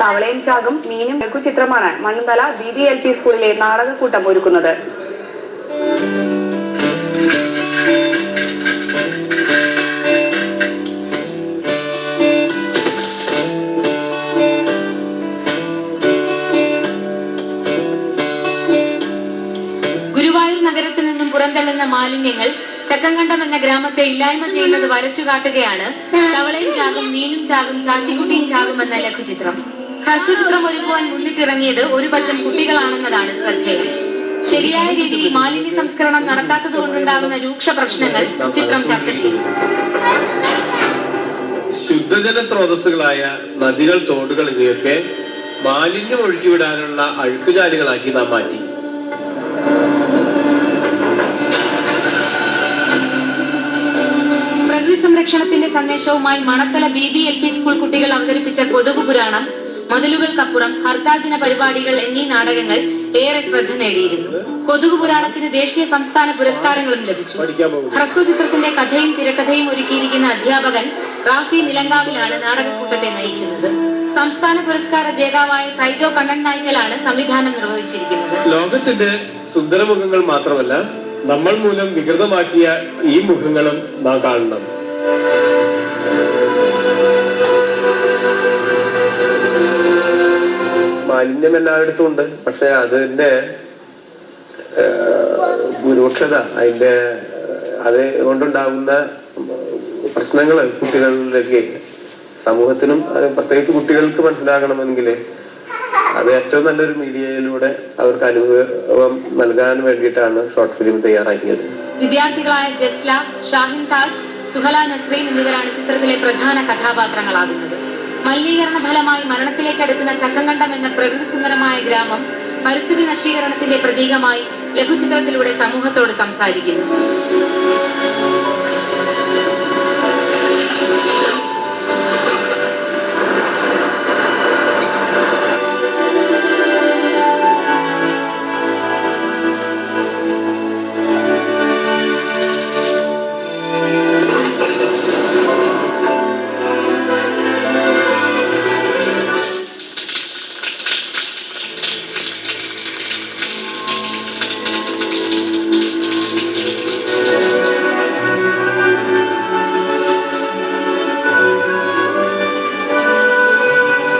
തവളയും ചാകും മീനും ലഘുചിത്രമാണ്. Manathala B B L P സ്കൂളിലെ നാടകക്കൂട്ടം ഒരുക്കുന്നത്. ഗുരുവായൂർ നഗരത്തിൽ നിന്നും മാലിന്യങ്ങൾ ചക്കങ്കണ്ടം എന്ന ഗ്രാമത്തെ ഇല്ലായ്മ ചെയ്യുന്നത് വരച്ചു കാട്ടുകയാണ് തവളയും ചാകും മീനും ചാകും ചാച്ചിക്കുട്ടിയും ചാകും എന്ന ലഘുചിത്രം. ഹ്രസ്വചിത്രം ഒരുക്കുവാൻ മുന്നിട്ടിറങ്ങിയത് ഒരു പറ്റം കുട്ടികളാണെന്നതാണ് ശ്രദ്ധേയം. ശരിയായ രീതിയിൽ മാലിന്യ സംസ്കരണം നടത്താത്തത് കൊണ്ടുണ്ടാകുന്ന രൂക്ഷ പ്രശ്നങ്ങൾ ചിത്രം ചർച്ച ചെയ്യുന്നു ശുദ്ധജല സ്രോതസ്സുകളായ നദികൾ തോടുകൾ എന്നിവയൊക്കെ മാലിന്യം ഒഴുക്കിവിടാനുള്ള അഴുക്കുചാലുകളാക്കി നാം മാറ്റി. പ്രകൃതി സംരക്ഷണത്തിന്റെ സന്ദേശവുമായി Manathala B B L P school കുട്ടികൾ അവതരിപ്പിച്ച കൊതുകു പുരാണം മതിലുകൾക്കപ്പുറം ഹർത്താൽ ദിന പരിപാടികൾ എന്നീ നാടകങ്ങൾ ഏറെ ശ്രദ്ധ നേടിയിരുന്നു. കൊതുകു പുരാണത്തിന് ദേശീയ സംസ്ഥാന പുരസ്കാരങ്ങളും ലഭിച്ചു. ഹ്രസ്വ ചിത്രത്തിന്റെ കഥയും തിരക്കഥയും ഒരുക്കിയിരിക്കുന്ന അധ്യാപകൻ റാഫി നിലങ്കാവിലാണ് നാടകക്കൂട്ടത്തെ നയിക്കുന്നത്. സംസ്ഥാന പുരസ്കാര ജേതാവായ സൈജോ കണ്ണൻ നായ്ക്കലാണ് സംവിധാനം നിർവഹിച്ചിരിക്കുന്നത്. ലോകത്തിന്റെ സുന്ദരമുഖങ്ങൾ മാത്രമല്ല നമ്മൾ മൂലം വികൃതമാക്കിയ ഈ മുഖങ്ങളും നാം കാണണം മാലിന്യം എല്ലായിടത്തും ഉണ്ട്. പക്ഷെ അതിന്റെ രൂക്ഷത അതിന്റെ അത് കൊണ്ടുണ്ടാകുന്ന പ്രശ്നങ്ങൾ കുട്ടികളിലേക്ക് സമൂഹത്തിനും പ്രത്യേകിച്ച് കുട്ടികൾക്ക് മനസ്സിലാകണമെങ്കിൽ അത് ഏറ്റവും നല്ലൊരു മീഡിയയിലൂടെ അവർക്ക് അനുഭവം നൽകാൻ വേണ്ടിയിട്ടാണ് ഷോർട്ട് ഫിലിം തയ്യാറാക്കിയത്. വിദ്യാർത്ഥികളായ ജസ്ല ഷാഹിൻ താജ് സുഹല നസ്രീൻ എന്നിവരാണ് ചിത്രത്തിലെ പ്രധാന കഥാപാത്രങ്ങളാകുന്നത്. മലിനീകരണ ഫലമായി മരണത്തിലേക്ക് അടുക്കുന്ന ചക്കങ്കണ്ടം എന്ന പ്രകൃതി സുന്ദരമായ ഗ്രാമം പരിസ്ഥിതി നശീകരണത്തിന്റെ പ്രതീകമായി ലഘുചിത്രത്തിലൂടെ സമൂഹത്തോട് സംസാരിക്കുന്നു.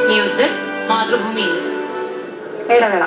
ന്യൂസ് ഡെസ്ക് മാതൃഭൂമി ന്യൂസ് ഇടവേള.